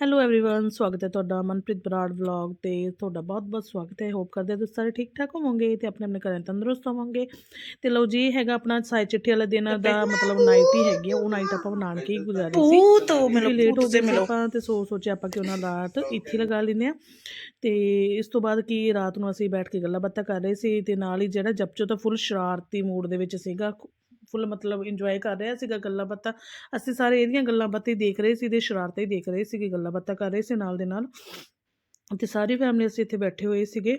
Hello everyone ਸਵਾਗਤ ਹੈ ਤੁਹਾਡਾ ਮਨਪ੍ਰੀਤ ਬਰਾੜ ਵਲੌਗ ਤੇ ਤੁਹਾਡਾ ਬਹੁਤ-ਬਹੁਤ ਸਵਾਗਤ ਹੈ ਹੋਪ ਕਰਦੇ ਹਾਂ ਤੁਸੀਂ ਸਾਰੇ ਠੀਕ ਠਾਕ ਹੋਵੋਗੇ ਤੇ ਆਪਣੇ ਆਪਣੇ ਘਰਾਂ ਤੰਦਰੁਸਤ ਹੋਵੋਗੇ ਤੇ ਲਓ ਜੀ ਇਹ ਹੈਗਾ ਆਪਣਾ ਸਾਈ ਚਿੱਠੀ ਵਾਲੇ ਦਿਨ ਦਾ ਮਤਲਬ ਨਾਈਟ ਹੀ ਹੈਗੀ ਆ ਉਹ ਨਾਈਟ ਆਪਾਂ ਨਾਨਕੇ ਹੀ ਗੁਜ਼ਾਰੀ ਸੀ ਉਹ ਤੋਂ ਕਿਉਂਕਿ ਮਿਲੋ ਲੇਟ ਹੋ ਪੁੱਤ ਗਏ ਸੇ ਸੀ ਮਿਲੋ ਆਪਾਂ ਤੇ ਸੋ ਸੋਚਿਆ ਆਪਾਂ ਕਿ ਉਹਨਾਂ ਰਾਤ ਇੱਥੇ ਲਗਾ ਲੈਂਦੇ ਆ ਤੇ ਇਸ ਤੋਂ ਬਾਅਦ ਕੀ ਰਾਤ ਨੂੰ ਅਸੀਂ ਬੈਠ ਕੇ ਗੱਲਾਂ ਬਾਤਾਂ ਕਰ ਰਹੇ ਸੀ ਤੇ ਨਾਲ ਹੀ ਜਿਹੜਾ ਜਪਚੋ ਤਾਂ ਫੁੱਲ ਸ਼ਰਾਰਤੀ ਮੂਡ ਦੇ ਵਿੱਚ ਸੀਗਾ ਫੁੱਲ ਮਤਲਬ ਇੰਜੋਏ ਕਰ ਰਿਹਾ ਸੀਗਾ ਗੱਲਾਂ ਬਾਤਾਂ, ਅਸੀਂ ਸਾਰੇ ਇਹਦੀਆਂ ਗੱਲਾਂ ਬਾਤਾਂ ਹੀ ਦੇਖ ਰਹੇ ਸੀ ਤੇ ਸ਼ਰਾਰਤਾਂ ਹੀ ਦੇਖ ਰਹੇ ਸੀਗੇ, ਗੱਲਾਂ ਬਾਤਾਂ ਕਰ ਰਹੇ ਸੀ ਨਾਲ ਦੇ ਨਾਲ। ਤੇ ਸਾਰੀ ਫੈਮਿਲੀ ਅਸੀਂ ਇੱਥੇ ਬੈਠੇ ਹੋਏ ਸੀਗੇ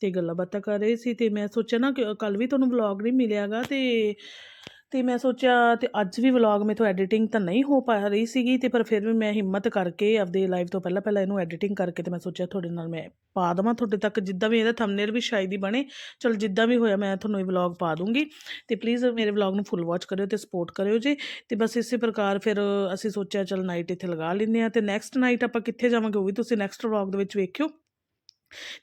ਤੇ ਗੱਲਾਂ ਬਾਤਾਂ ਕਰ ਰਹੇ ਸੀ ਤੇ ਮੈਂ ਸੋਚਿਆ ਨਾ ਕਿ ਕੱਲ ਵੀ ਤੁਹਾਨੂੰ ਵਲੌਗ ਨਹੀਂ ਮਿਲਿਆਗਾ ਤੇ ਤੇ ਮੈਂ ਸੋਚਿਆ ਤੇ ਅੱਜ ਵੀ ਵਲੌਗ ਮੇਥੋਂ ਐਡੀਟਿੰਗ ਤਾਂ ਨਹੀਂ ਹੋ ਪਾ ਰਹੀ ਸੀਗੀ ਤੇ ਪਰ ਫਿਰ ਵੀ ਮੈਂ ਹਿੰਮਤ ਕਰਕੇ ਆਪਦੇ ਲਾਈਵ ਤੋਂ ਪਹਿਲਾਂ ਪਹਿਲਾਂ ਇਹਨੂੰ ਐਡੀਟਿੰਗ ਕਰਕੇ ਤੇ ਮੈਂ ਸੋਚਿਆ ਤੁਹਾਡੇ ਨਾਲ ਮੈਂ ਪਾ ਦੇਵਾਂ ਤੁਹਾਡੇ ਤੱਕ ਜਿੱਦਾਂ ਵੀ ਇਹਦਾ ਥੰਬਨੇਲ ਵੀ ਸ਼ਾਇਦ ਹੀ ਬਣੇ। ਚਲ ਜਿੱਦਾਂ ਵੀ ਹੋਇਆ ਮੈਂ ਤੁਹਾਨੂੰ ਇਹ ਵਲੌਗ ਪਾ ਦੂੰਗੀ ਤੇ ਪਲੀਜ਼ ਮੇਰੇ ਵਲੌਗ ਨੂੰ ਫੁੱਲ ਵਾਚ ਕਰਿਓ ਤੇ ਸਪੋਰਟ ਕਰਿਓ ਜੀ। ਤੇ ਬਸ ਇਸੇ ਪ੍ਰਕਾਰ ਫਿਰ ਅਸੀਂ ਸੋਚਿਆ ਚਲ ਨਾਈਟ ਇੱਥੇ ਲਗਾ ਲੈਂਦੇ ਆ ਤੇ ਨੈਕਸਟ ਨਾਈਟ ਆਪਾਂ ਕਿੱਥੇ ਜਾਵਾਂਗੇ ਉਹ ਵੀ ਤੁਸੀਂ ਨੈਕਸਟ ਵਲੌਗ ਦੇ ਵਿੱਚ ਵੇਖਿਓ।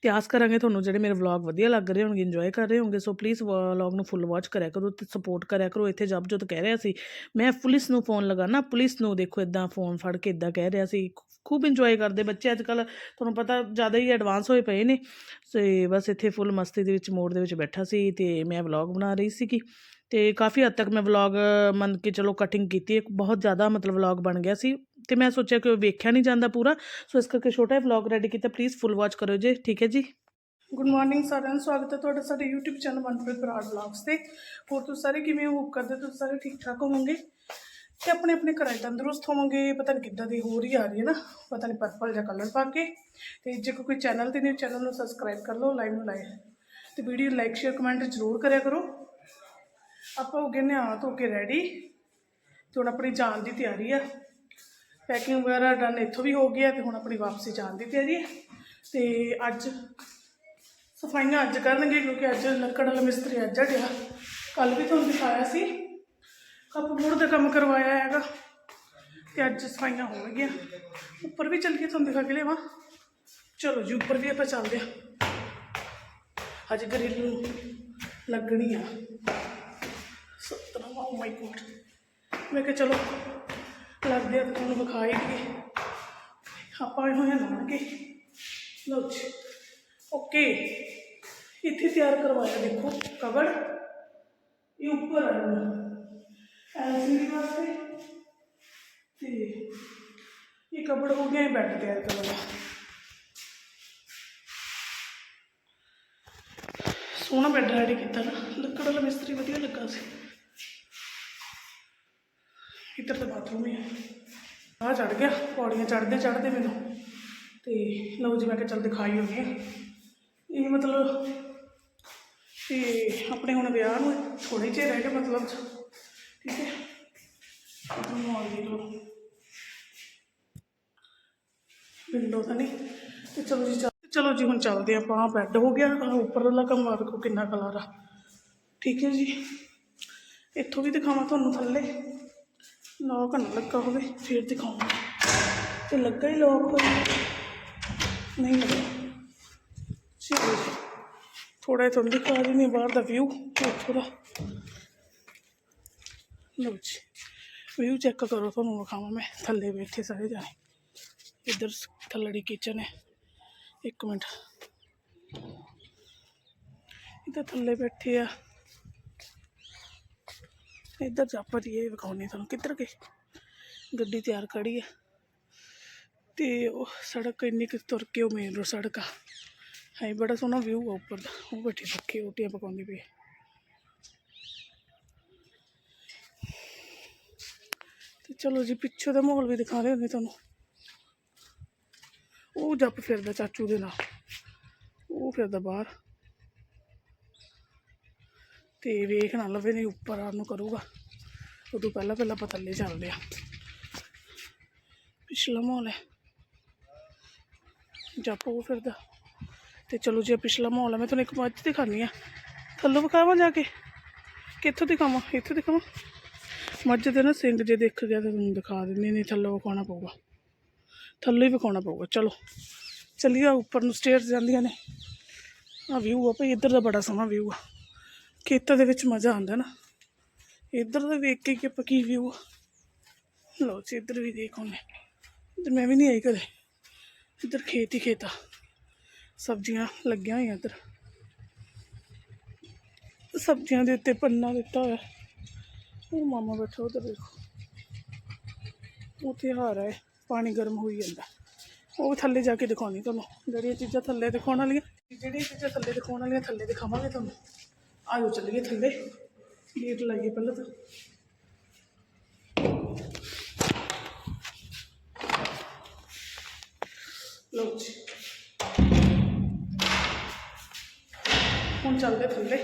ਤੇ ਆਸ ਕਰਾਂਗੇ ਤੁਹਾਨੂੰ ਜਿਹੜੇ ਮੇਰੇ ਵਲੌਗ ਵਧੀਆ ਲੱਗ ਰਹੇ ਹੋਣਗੇ ਇੰਜੋਏ ਕਰ ਰਹੇ ਹੋਣਗੇ ਸੋ ਪਲੀਜ਼ ਵਲੌਗ ਨੂੰ ਫੁੱਲ ਵਾਚ ਕਰਿਆ ਕਰੋ ਤੇ ਸਪੋਰਟ ਕਰਿਆ ਕਰੋ। ਇੱਥੇ ਜਬ ਜੋਤ ਕਹਿ ਰਿਹਾ ਸੀ, ਮੈਂ ਪੁਲਿਸ ਨੂੰ ਫੋਨ ਲਗਾਣਾ ਪੁਲਿਸ ਨੂੰ ਦੇਖੋ ਇਦਾਂ ਫੋਨ ਫੜ ਕੇ ਇਦਾਂ ਕਹਿ ਰਿਹਾ ਸੀ। ਖੂਬ ਇੰਜੋਏ ਕਰਦੇ ਬੱਚੇ ਅੱਜ ਕੱਲ ਤੁਹਾਨੂੰ ਪਤਾ ਜ਼ਿਆਦਾ ਹੀ ਐਡਵਾਂਸ ਹੋਏ ਪਏ ਨੇ, ਤੇ ਬਸ ਇੱਥੇ ਫੁੱਲ ਮਸਤੀ ਦੇ ਵਿੱਚ ਮੋੜ ਦੇ ਵਿੱਚ ਬੈਠਾ ਸੀ ਤੇ ਮੈਂ ਵਲੌਗ ਬਣਾ ਰਹੀ ਸੀਗੀ। ਤੇ ਕਾਫੀ ਹੱਦ ਤੱਕ ਮੈਂ ਵਲੌਗ ਮੰਨ ਕੇ ਚਲੋ ਕਟਿੰਗ ਕੀਤੀ, ਇੱਕ ਬਹੁਤ ਜ਼ਿਆਦਾ ਮਤਲਬ ਵਲੌਗ ਬਣ ਗਿਆ ਸੀ। ਤੇ ਮੈਂ ਸੋਚਿਆ ਕਿ ਉਹ ਵੇਖਿਆ ਨਹੀਂ ਜਾਂਦਾ ਪੂਰਾ, ਸੋ ਇਸ ਕਰਕੇ ਛੋਟਾ ਜਿਹਾ ਵਲੌਗ ਰੈਡੀ ਕੀਤਾ ਪਲੀਜ਼ ਫੁੱਲ ਵਾਚ ਕਰਿਓ ਜੀ, ਠੀਕ ਹੈ ਜੀ? ਗੁੱਡ ਮਾਰਨਿੰਗ ਸਾਰਿਆਂ ਨੂੰ ਸਵਾਗਤ ਹੈ ਤੁਹਾਡਾ ਸਾਡੇ YouTube channel Manpreet Brar vlogs ਤੇ। ਹੋਰ ਤੁਸੀਂ ਸਾਰੇ ਕਿਵੇਂ ਹੋ? ਕਰਦੇ ਤੁਸੀਂ ਸਾਰੇ ਠੀਕ ਠਾਕ ਹੋਵੋਗੇ। ਤੇ ਆਪਣੇ ਆਪਣੇ ਘਰਾਂ 'ਚ ਤੰਦਰੁਸਤ ਹੋਵੋਗੇ, ਪਤਾ ਨਹੀਂ ਕਿੱਦਾਂ ਦੀ ਹੋ ਰਹੀ ਆ ਰਹੀ ਹੈ ਨਾ, ਪਤਾ ਨਹੀਂ ਪਰਪਲ ਜਾਂ ਕਲਰ ਪਾ ਕੇ। ਤੇ ਜੇ ਕੋਈ ਚੈਨਲ ਤੇ ਨਹੀਂ ਚੈਨਲ ਨੂੰ ਸਬਸਕ੍ਰਾਈਬ ਕਰ ਲਓ ਲਾਈਵ ਨੂੰ ਲਾਈਕ ਤੇ ਵੀਡੀਓ ਲਾਈਕ ਸ਼ੇਅਰ ਕਮੈਂਟ ਜ਼ਰੂਰ ਕਰਿਆ ਕਰੋ। ਆਪਾਂ ਹੋ ਗਏ ਨਿਆ ਧੋ ਕੇ ਰੈਡੀ ਤੇ ਹੁਣ ਆਪਣੀ ਜਾਣ ਦੀ ਤਿਆਰੀ ਆ। ਪੈਕਿੰਗ ਵਗੈਰਾ ਡਨ ਇੱਥੋਂ ਵੀ ਹੋ ਗਿਆ ਤੇ ਹੁਣ ਆਪਣੀ ਵਾਪਸੀ ਜਾਣ ਦੀ ਤਿਆਰੀ ਹੈ ਤੇ ਅੱਜ ਸਫਾਈਆਂ ਅੱਜ ਕਰਨਗੇ ਕਿਉਂਕਿ ਅੱਜ ਲੱਕੜ ਵਾਲਾ ਮਿਸਤਰੀ ਅੱਜ ਹਟਿਆ ਕੱਲ ਵੀ ਤੁਹਾਨੂੰ ਦਿਖਾਇਆ ਸੀ। ਕੱਪ ਬੋਰਡ ਦਾ ਕੰਮ ਕਰਵਾਇਆ ਹੈਗਾ ਤੇ ਅੱਜ ਸਫਾਈਆਂ ਹੋਣਗੀਆਂ। ਉੱਪਰ ਵੀ ਚੱਲ ਕੇ ਤੁਹਾਨੂੰ ਦਿਖਾ ਕੇ ਲਿਆਵਾਂ। ਚਲੋ ਜੀ, ਉੱਪਰ ਵੀ ਆਪਾਂ ਚੱਲਦੇ ਹਾਂ ਅੱਜ ਗਰਿਲ ਨੂੰ ਲੱਗਣੀ ਆ। ਸਤਨਾਮ ਓ ਮਾਈ ਗੋਡ ਮੈਂ ਕਿਹਾ ਚਲੋ ਲੱਗਦੇ ਆ ਤਾਂ ਤੁਹਾਨੂੰ ਵਿਖਾ ਹੀ ਦਈਏ ਆਪਾਂ ਆਏ ਹੋਏ ਹਾਂ ਨਾਨਕੇ ਲਓ ਜੀ ਓਕੇ ਇੱਥੇ ਤਿਆਰ ਕਰਵਾਇਆ ਦੇਖੋ ਕਬੜ ਇਹ ਉੱਪਰ ਆਇਆ ਐਲਸੀਡੀ ਵਾਸਤੇ ਤੇ ਇਹ ਕਬੜ ਹੋ ਗਿਆ ਇਹ ਬੈੱਡ ਤਿਆਰ ਕਰਵਾਇਆ ਸੋਹਣਾ ਬੈੱਡ ਰੈਡੀ ਕੀਤਾ ਨਾ ਲੱਕੜ ਵਾਲਾ ਮਿਸਤਰੀ ਵਧੀਆ ਲੱਗਾ ਸੀ ਇੱਧਰ ਤਾਂ ਬਾਥਰੂਮ ਹੀ ਹੈ ਆ ਚੜ ਗਿਆ, ਪੌੜੀਆਂ ਚੜਦੇ ਚੜਦੇ ਮੈਨੂੰ। ਤੇ ਲਓ ਜੀ ਮੈਂ ਕਿਹਾ ਚੱਲ ਦਿਖਾਈ ਹੋ ਹੈ ਇਹ ਮਤਲਬ ਤੇ ਆਪਣੇ ਹੁਣ ਵਿਆਹ ਨੂੰ ਥੋੜੇ ਜਿਹੇ ਰਹਿ ਗਏ ਮਤਲਬ ਠੀਕ ਹੈ। ਤੁਹਾਨੂੰ ਆ ਗਈ ਵਿੰਡੋ ਤਾਂ ਨਹੀਂ। ਤੇ ਚਲੋ ਜੀ, ਚੱਲ- ਚਲੋ ਜੀ, ਹੁਣ ਚੱਲਦੇ ਆਪਾਂ। ਆਹ ਬੈੱਡ ਹੋ ਗਿਆ। ਆਹ ਉੱਪਰਲਾ ਕਮਰਾ ਵੇਖੋ ਕਿੰਨਾ ਕਲਰ ਆ। ਠੀਕ ਹੈ ਜੀ। ਇੱਥੋਂ ਵੀ ਦਿਖਾਵਾਂ ਤੁਹਾਨੂੰ ਥੱਲੇ। ਲੋਕ ਨਾ ਲੱਗਾ ਹੋਵੇ, ਫਿਰ ਦਿਖਾਉਂਗਾ। ਤੇ ਲੱਗਾ ਹੀ ਲੋਕ ਹੋਇਆ ਨਹੀਂ ਲੱਗਾ। ਚਲੋ ਥੋੜਾ ਜਿਹਾ ਤੁਹਾਨੂੰ ਦਿਖਾ ਦਿੰਦੀ ਹਾਂ ਬਾਹਰ ਦਾ ਵਿਊ ਉੱਥੋਂ ਦਾ। ਲਓ ਜੀ। ਵਿਊ ਚੈੱਕ ਕਰੋ ਤੁਹਾਨੂੰ ਵਿਖਾਵਾਂ ਮੈਂ। ਥੱਲੇ ਬੈਠੇ ਸਾਰੇ ਜਾਣੇ। ਇੱਧਰ ਸ- ਥੱਲੜੀ ਕਿਚਨ ਹੈ। ਇੱਕ ਮਿੰਟ। ਇੱਧਰ ਥੱਲੇ ਬੈਠੇ ਆ। ਇੱਧਰ ਜਾਪਾ ਦੀ ਇਹ ਵਿਖਾਉਣੀ ਤੁਹਾਨੂੰ, ਕਿੱਧਰ ਗਏ? ਗੱਡੀ ਤਿਆਰ ਖੜੀ ਹੈ ਤੇ ਉਹ ਸੜਕ ਇੰਨੀ ਕਿ ਤੁਰ ਕੇ ਉਹ ਮੇਨ ਰੋਡ ਸੜਕ ਆ। ਹੈ ਬੜਾ ਸੋਹਣਾ ਵਿਊ ਆ ਉੱਪਰ ਦਾ। ਉਹ ਬੈਠੀ ਪੱਕੀ ਰੋਟੀਆਂ ਪਕਾਉਂਦੀ ਪਈ ਤੇ ਚਲੋ ਜੀ, ਪਿੱਛੋਂ ਦਾ ਮਾਹੌਲ ਵੀ ਦਿਖਾ ਰਹੇ ਹੁੰਦੇ ਤੁਹਾਨੂੰ। ਉਹ ਜੱਪ ਫਿਰਦਾ ਚਾਚੂ ਦੇ ਨਾਲ। ਉਹ ਫਿਰਦਾ ਬਾਹਰ। ਤੇ ਵੇਖ ਨਾ ਲਵੇ ਨਹੀਂ ਉੱਪਰ ਆਉਣ ਨੂੰ ਕਰੂਗਾ। ਉਦੋਂ ਪਹਿਲਾਂ ਪਹਿਲਾਂ ਆਪਾਂ ਥੱਲੇ ਚੱਲਦੇ ਆ ਪਿਛਲਾ ਮਾਹੌਲ ਹੈ। ਜੱਪ ਉਹ ਫਿਰਦਾ। ਤੇ ਚਲੋ ਜੇ ਪਿਛਲਾ ਮਾਹੌਲ ਹੈ, ਮੈਂ ਤੁਹਾਨੂੰ ਇੱਕ ਮੱਝ ਦਿਖਾਉਂਦੀ ਆ ਥੱਲੋਂ ਵਿਖਾਵਾਂ ਜਾ ਕੇ? ਕਿੱਥੋਂ ਦਿਖਾਵਾਂ? ਇੱਥੋਂ ਦਿਖਾਵਾਂ? ਮੱਝ ਦੇ ਨਾ ਸਿੰਘ ਜੇ ਦੇਖ ਗਿਆ ਤਾਂ ਤੁਹਾਨੂੰ ਦਿਖਾ ਦਿੰਦੀ ਨਹੀਂ ਥੱਲੋਂ ਵਿਖਾਉਣਾ ਪਊਗਾ। ਥੱਲੇ ਹੀ ਵਿਖਾਉਣਾ ਪਊਗਾ। ਚਲੋ, ਚੱਲੀਏ ਉੱਪਰ ਨੂੰ ਸਟੇਅਰਸ ਜਾਂਦੀਆਂ ਨੇ। ਆ ਵਿਊ ਆ ਭਈ, ਇੱਧਰ ਦਾ ਬੜਾ ਸੋਹਣਾ ਵਿਊ ਆ। ਖੇਤਾਂ ਦੇ ਵਿੱਚ ਮਜ਼ਾ ਆਉਂਦਾ ਨਾ। ਇੱਧਰ ਦਾ ਵੇਖ ਕੇ ਕਿ ਆਪਾਂ ਵਿਊ ਲਓ ਜੀ, ਇੱਧਰ ਵੀ ਦੇਖ ਉਹਨੇ ਤੇ ਮੈਂ ਵੀ ਨਹੀਂ ਆਈ ਕਦੇ। ਇੱਧਰ ਖੇਤ ਹੀ ਖੇਤ ਸਬਜ਼ੀਆਂ ਲੱਗੀਆਂ ਹੋਈਆਂ ਇੱਧਰ। ਸਬਜ਼ੀਆਂ ਦੇ ਉੱਤੇ ਪੰਨਾ ਦਿੱਤਾ ਹੋਇਆ। ਉਹ ਮਾਮਾ ਬੈਠਾ ਉਧਰ ਦੇਖੋ। ਉੱਥੇ ਹਾਰ ਹੈ ਪਾਣੀ ਗਰਮ ਹੋਈ ਜਾਂਦਾ। ਉਹ ਥੱਲੇ ਜਾ ਕੇ ਦਿਖਾਉਣੀ ਤੁਹਾਨੂੰ। ਜਿਹੜੀਆਂ ਚੀਜ਼ਾਂ ਥੱਲੇ ਦਿਖਾਉਣ ਵਾਲੀਆਂ ਜਿਹੜੀਆਂ ਚੀਜ਼ਾਂ ਥੱਲੇ ਦਿਖਾਉਣ ਵਾਲੀਆਂ, ਥੱਲੇ ਦਿਖਾਵਾਂਗੇ ਤੁਹਾਨੂੰ। ਆਜੋ ਚੱਲੀਏ ਥੱਲੇ। ਗੇਟ ਲਾਈਏ ਪਹਿਲਾਂ ਤਾਂ। ਲਓ ਜੀ। ਹੁਣ ਚੱਲਦੇ ਥੱਲੇ।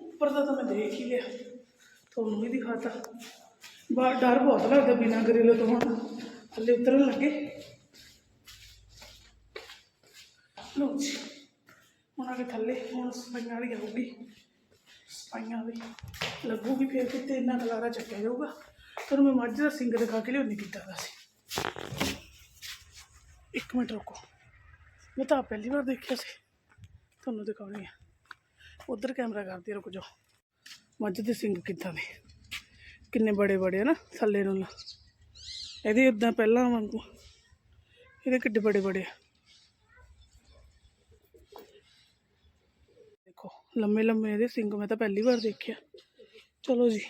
ਉੱਪਰ ਦਾ ਤਾਂ ਮੈਂ ਦੇਖ ਹੀ ਲਿਆ। ਤੁਹਾਨੂੰ ਵੀ ਦਿਖਾਤਾ। ਬਾਹਰ ਡਰ ਬਹੁਤ ਲੱਗਦਾ ਬਿਨਾਂ ਗਰਿਲ ਤੋਂ ਹੁਣ। ਥੱਲੇ ਉਤਰਨ ਲੱਗੇ। ਲਓ ਜੀ। ਹੁਣ ਆ ਕੇ ਥੱਲੇ। ਹੁਣ ਸਫਾਈਆਂ ਵਾਲੀ ਆਊਗੀ। ਸਫਾਈਆਂ ਵਾਲੀ। ਲੱਗੂਗੀ ਫਿਰ ਕਿਤੇ ਇੰਨਾ ਖਲਾਰਾ ਚੱਕਿਆ ਜਾਊਗਾ। ਤੁਹਾਨੂੰ ਮੈਂ ਮੱਝ ਦਾ ਸਿੰਗ ਦਿਖਾ ਕੇ ਲਿਆਉਣੀ ਕੀਤਾ ਦਾ ਸੀ। ਇੱਕ ਮਿੰਟ ਰੁਕੋ। ਮੈਂ ਤਾਂ ਪਹਿਲੀ ਵਾਰ ਦੇਖਿਆ ਸੀ। ਤੁਹਾਨੂੰ ਦਿਖਾਉਣੀ ਆ। ਉਧਰ ਕੈਮਰਾ ਕਰਦੀ ਰੁਕ ਜਾਓ। ਮੱਝ ਦੇ ਸਿੰਗ ਕਿੱਦਾਂ ਨੇ ਕਿੰਨੇ ਬੜੇ ਬੜੇ ਆ ਨਾ, ਥੱਲੇ ਨੂੰ। ਲਾ। ਇਹਦੇ ਇਦਾਂ ਪਹਿਲਾਂ ਵਾਂਗੂ। ਇਹਦੇ ਕਿੱਡੇ ਬੜੇ ਬੜੇ ਆ ਦੇਖੋ ਲੰਮੇ ਲੰਮੇ ਇਹਦੇ ਸਿੰਗ ਮੈਂ ਤਾਂ ਪਹਿਲੀ ਵਾਰ ਦੇਖਿਆ। ਚਲੋ ਜੀ,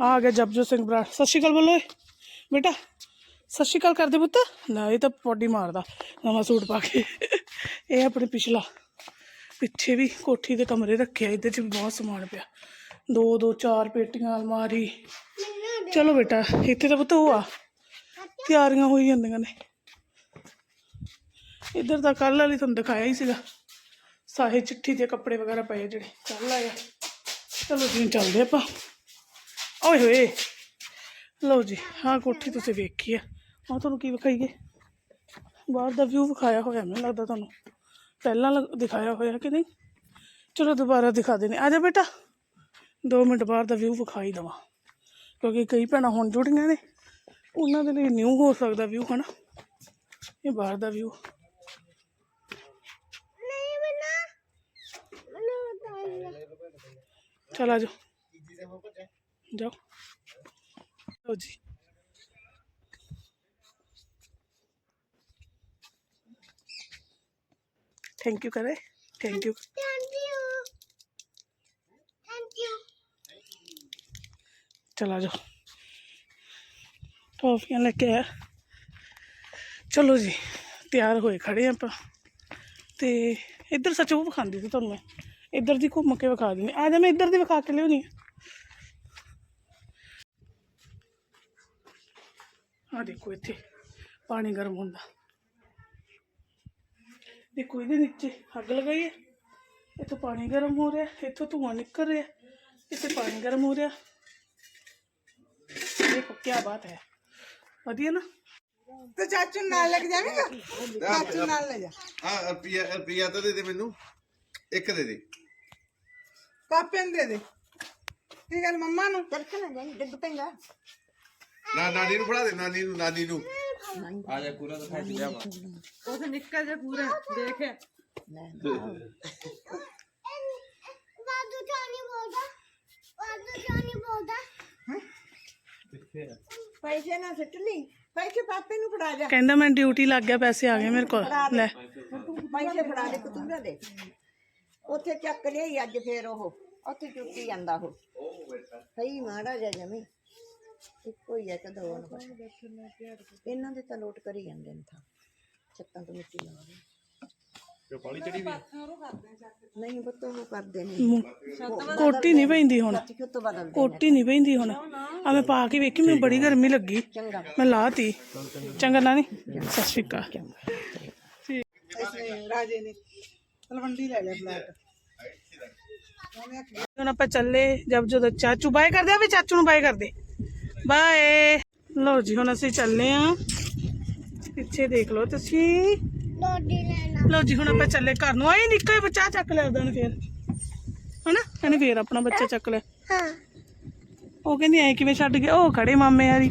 ਆ ਗਿਆ ਜਪਜੋ ਸਿੰਘ ਬਰਾੜ। ਸਤਿ ਸ਼੍ਰੀ ਅਕਾਲ ਬੋਲੋ। ਏ ਬੇਟਾ, ਸਤਿ ਸ਼੍ਰੀ ਅਕਾਲ ਕਰਦੇ ਪੁੱਤ। ਨਾ, ਇਹ ਤਾਂ ਪੌਡੀ ਮਾਰਦਾ, ਨਵਾਂ ਸੂਟ ਪਾ ਕੇ। ਇਹ ਆਪਣੇ ਪਿਛਲਾ। ਪਿੱਛੇ ਵੀ ਕੋਠੀ ਦੇ ਕਮਰੇ ਰੱਖਿਆ ਇਹਦੇ 'ਚ ਵੀ ਬਹੁਤ ਸਮਾਨ ਪਿਆ। ਦੋ ਦੋ, ਚਾਰ ਪੇਟੀਆਂ ਅਲਮਾਰੀ। ਚਲੋ ਬੇਟਾ, ਇੱਥੇ ਤਾਂ ਪੁੱਤ ਉਹ ਆ। ਤਿਆਰੀਆਂ ਹੋਈ ਜਾਂਦੀਆਂ ਨੇ। ਇੱਧਰ ਤਾਂ ਕੱਲ ਵਾਲੀ ਤੁਹਾਨੂੰ ਦਿਖਾਇਆ ਹੀ ਸੀਗਾ। ਸਾਹੇ ਚਿੱਠੀ ਦੇ ਕੱਪੜੇ ਵਗੈਰਾ ਪਏ ਆ ਜਿਹੜੇ। ਕੱਲ ਆਇਆ। ਚਲੋ ਜੀ ਚੱਲਦੇ ਆਪਾਂ। ਓਏ ਹੋਏ। ਲਓ ਜੀ ਹਾਂ ਕੋਠੀ ਤੁਸੀਂ ਵੇਖੀ ਆ। ਆ ਤੁਹਾਨੂੰ ਕੀ ਵਿਖਾਈਏ? ਬਾਹਰ ਦਾ ਵਿਊ ਵਿਖਾਇਆ ਹੋਇਆ, ਮੈਨੂੰ ਲੱਗਦਾ ਤੁਹਾਨੂੰ। ਪਹਿਲਾਂ ਲੱਗ- ਦਿਖਾਇਆ ਹੋਇਆ ਕਿ ਨਹੀਂ? ਚਲੋ ਦੁਬਾਰਾ ਦਿਖਾ ਦੇਣੇ ਆ ਜਾ ਬੇਟਾ। 2 ਮਿੰਟ ਬਾਹਰ ਦਾ ਵਿਊ ਵਿਖਾਈ ਦਵਾਂ। ਕਿਉਂਕਿ ਕਈ ਭੈਣਾਂ ਹੁਣ ਜੁੜੀਆਂ ਨੇ। ਉਹਨਾਂ ਦੇ ਲਈ ਨਿਊ ਹੋ ਸਕਦਾ ਵਿਊ ਹਨਾ? ਇਹ ਬਾਹਰ ਦਾ ਵਿਊ ਚਲ ਆ ਜਾਓ ਜਾਓ ਲਓ ਜੀ ਥੈਂਕ ਯੂ ਕਰੇ thank you Thank you. Thank you. ਚਲ ਆ ਜਾਓ ਟੌਫੀਆਂ ਲੈ ਕੇ ਆ ਚਲੋ ਜੀ ਤਿਆਰ ਹੋਏ ਖੜੇ ਆਪਾਂ ਤੇ ਇੱਧਰ ਸੱਚ ਉਹ ਵਿਖਾਉਂਦੀ ਸੀ ਤੁਹਾਨੂੰ ਮੈਂ ਇੱਧਰ ਦੀ ਘੁੰਮ ਕੇ ਵਿਖਾ ਦਿੰਦੀ। ਆ ਜਾ ਮੈਂ ਇੱਧਰ ਦੀ ਵਿਖਾ ਕੇ ਲਿਆਉਣੀ ਆ। ਦੇਖੋ ਇੱਥੇ ਪਾਣੀ ਗਰਮ ਹੁੰਦਾ ਦੇਖੋ ਇਹਦੇ ਨੀਚੇ ਅੱਗ ਲਗਾਈ ਹੈ। ਇੱਥੋਂ ਪਾਣੀ ਗਰਮ ਹੋ ਰਿਹਾ ਇੱਥੋਂ ਧੂੰਆਂ ਨਿਕਲ ਰਿਹਾ ਇੱਥੇ ਪਾਣੀ ਗਰਮ ਹੋ ਰਿਹਾ। ਦੇਖੋ ਕੀ ਬਾਤ ਹੈ। ਵਧੀਆ ਨਾ? ਤੇ ਚਾਚੂ ਨਾਲ ਲੱਗ ਜਾਵੇਗਾ? ਚਾਚੂ ਨਾਲ ਲੈ ਜਾ। ਆ ਰੁਪਿਆ ਰੁਪਿਆ ਤਾਂ ਦੇ ਦੇ ਮੈਨੂੰ। ਇੱਕ ਦੇ ਦੇ। ਪਾਪੇ ਨੂੰ ਦੇ ਦੇ ਕੀ ਗੱਲ ਮੰਮਾ ਨੂੰ ਦਰਸ਼ਨ ਨਾ ਜਾਈ ਡਿੱਗ ਪੈਂਗਾ ਨਾ ਨਾਨੀ ਨੂੰ ਫੜਾ ਦੇ ਨਾਨੀ ਨੂੰ ਨਾਨੀ ਨੂੰ ਉਹ ਨਿੱਕਾ ਜਿਹਾ ਪੂਰਾ ਦੇਖ ਵਾਦੂ ਜਾਨੀ ਬੋਲਦਾ ਵਾਦੂ ਜਾਨੀ ਬੋਲਦਾ ਪੈਸੇ ਨਾ ਸਿੱਟ ਲਈ ਪੈਸੇ ਪਾਪੇ ਨੂੰ ਫੜਾ ਜਾ ਕਹਿੰਦਾ ਮੈਂ ਡਿਊਟੀ ਲੱਗ ਗਿਆ ਪੈਸੇ ਆ ਗਏ ਮੇਰੇ ਕੋਲ। ਲੈ। ਪੈਸੇ ਫੜਾ ਦੇ ਕਤੂਰਾ ਦੇ। ਉੱਥੇ ਚੱਕ ਲਿਆਈ ਅੱਜ ਫੇਰ ਉਹ ਉੱਥੇ ਚੁੱਕੀ ਜਾਂਦਾ ਉਹ। ਸਹੀ ਮਾੜਾ ਜਿਹਾ ਜਮੀ। ਇੱਕੋ ਹੀ ਹੈ ਤੇ ਦੋ ਨੇ ਬਸ। ਇਹਨਾਂ ਦੇ ਤਾਂ ਲੋਟ ਕਰੀ ਜਾਂਦੇ ਨੇ ਤਾਂ ਛੱਤਾਂ ਤੋਂ ਮਿੱਟੀ ਲਾ ਦੇ ਨਹੀਂ ਬੱਤੋਂ ਉਹ ਕਰਦੇ ਨੇ। ਮੂੰਹ- ਕੋਟੀ ਨਹੀਂ ਪੈਂਦੀ ਹੁਣ। ਤੋਂ ਕੋਟੀ ਨਹੀਂ ਪੈਂਦੀ ਹੁਣ। ਆ ਮੈਂ ਪਾ ਕੇ ਵੇਖੀ ਮੈਨੂੰ ਬੜੀ ਗਰਮੀ ਲੱਗੀ। ਚੰਗਾ। ਮੈਂ ਲਾਤੀ। ਚੰਗਾ ਨਾਨੀ। ਸਤਿ ਸ਼੍ਰੀ ਅਕਾਲ। ਰਾਜੇ ਨੇ ਤਲਵੰਡੀ ਲੈ ਲਿਆ ਫਲੈਟ ਹੁਣ ਆਪਾਂ ਚੱਲੇ ਜਬ ਜਦੋਂ ਚਾਚੂ ਬਾਏ ਕਰਦੇ ਆ ਵੀ ਚਾਚੂ ਨੂੰ ਬਾਏ ਕਰਦੇ। ਬਾਏ ਲਓ ਜੀ ਹੁਣ ਅਸੀਂ ਚੱਲੇ ਆ। ਪਿੱਛੇ ਦੇਖ ਲਓ ਤੁਸੀਂ। ਡੋਡੀ ਲੈਣਾ। ਲਓ ਜੀ ਹੁਣ ਆਪਾਂ ਚੱਲੇ ਘਰ ਨੂੰ। ਆਏ ਨਿੱਕਾ ਹੀ ਬੱਚਾ ਚੱਕ ਉਹਦਾਂ ਨੇ ਫੇਰ। ਹਨਾ? ਇਹਨੇ ਫੇਰ ਆਪਣਾ ਬੱਚਾ ਚੱਕ ਲਿਆ। ਹਾਂ। ਉਹ ਕਹਿੰਦੀ ਐ ਕਿਵੇਂ ਛੱਡ ਗਏ? ਉਹ ਖੜੇ ਮਾਮੇ ਯਾਰੀ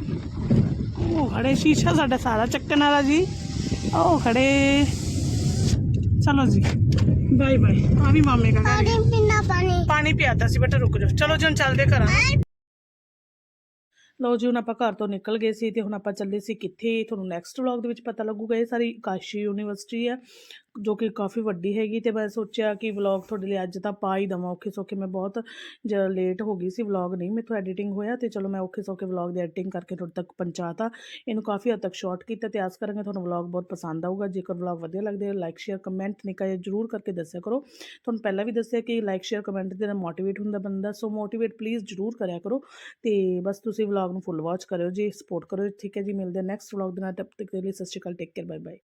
ਉਹ ਖੜੇ ਸ਼ੀਸ਼ਾ ਸਾਡਾ ਸਾਰਾ ਚੱਕਣ ਵਾਲਾ ਜੀ। ਉਹ ਖੜੇ। ਚਲੋ ਜੀ। Bye bye. ਆ ਵੀ ਮਾਮੇ ਦਾ ਘਰ ਹੀ। ਪਾਣੀ ਪੀਣਾ। ਪਾਣੀ ਪਾਣੀ ਪਿਆਦਾ ਸੀ ਬੇਟਾ ਰੁਕ ਜਾਓ। ਚਲੋ ਜੀ ਹੁਣ ਚੱਲਦੇ ਘਰਾਂ ਨੂੰ। ਲਓ ਜੀ ਹੁਣ ਆਪਾਂ ਘਰ ਤੋਂ ਨਿਕਲ ਗਏ ਸੀ ਤੇ ਹੁਣ ਆਪਾਂ ਚੱਲੇ ਸੀ ਕਿੱਥੇ? ਤੁਹਾਨੂੰ ਨੈਕਸਟ ਵਲੌਗ ਦੇ ਵਿੱਚ ਪਤਾ ਲੱਗੂਗਾ ਇਹ ਸਾਰੀ ਕਾਸ਼ੀ ਯੂਨੀਵਰਸਿਟੀ ਹੈ। ਜੋ ਕਿ ਕਾਫੀ ਵੱਡੀ ਹੈਗੀ ਤੇ ਮੈਂ ਸੋਚਿਆ ਕਿ ਵਲੌਗ ਤੁਹਾਡੇ ਲਈ ਅੱਜ ਤਾਂ ਪਾ ਹੀ ਦਵਾਂ ਔਖੇ ਸੌਖੇ। ਮੈਂ ਬਹੁਤ ਜ ਲੇਟ ਹੋ ਗਈ ਸੀ ਵਲੌਗ ਨਹੀਂ, ਮੇਥੋਂ ਐਡੀਟਿੰਗ ਹੋਇਆ ਤੇ ਚਲੋ ਮੈਂ ਔਖੇ ਸੌਖੇ ਵਲੌਗ ਦੀ ਐਡੀਟਿੰਗ ਕਰਕੇ ਤੁਹਾਡੇ ਤੱਕ ਪਹੁੰਚਾਤਾ। ਇਹਨੂੰ ਕਾਫੀ ਹੱਦ ਤੱਕ ਸ਼ਾਰਟ ਕੀਤਾ ਤੇ ਆਸ ਕਰਾਂਗੇ ਤੁਹਾਨੂੰ ਵਲੌਗ ਬਹੁਤ ਪਸੰਦ ਆਊਗਾ। ਜੇਕਰ ਵਲੌਗ ਵਧੀਆ ਲੱਗਦੇ ਹੈ ਲਾਈਕ ਸ਼ੇਅਰ ਕਮੈਂਟ ਨਿੱਕਾ ਜ਼ਰੂਰ ਕਰਕੇ ਦੱਸਿਆ ਕਰੋ। ਤੁਹਾਨੂੰ ਪਹਿਲਾਂ ਵੀ ਦੱਸਿਆ ਕਿ ਲਾਈਕ ਸ਼ੇਅਰ ਕਮੈਂਟ ਦੇ ਨਾਲ ਮੋਟੀਵੇਟ ਹੁੰਦਾ ਬੰਦਾ ਸੋ ਮੋਟੀਵੇਟ ਪਲੀਜ਼ ਜ਼ਰੂਰ ਕਰਿਆ ਕਰੋ। ਤੇ ਬਸ ਤੁਸੀਂ ਵਲੌਗ ਨੂੰ ਫੁੱਲ ਵਾਚ ਕਰਿਓ ਜੀ ਸਪੋਰਟ ਕਰੋ ਠੀਕ ਹੈ ਜੀ, ਮਿਲਦੇ ਨੈਕਸਟ ਵਲੌਗ ਦੇ ਨਾਲ, ਤਬ ਤੱਕ ਦੇ ਲਈ ਸਤਿ ਸ਼੍ਰੀ ਅਕਾਲ ਟੇਕ ਕੇਅਰ ਬਾਏ ਬਾਏ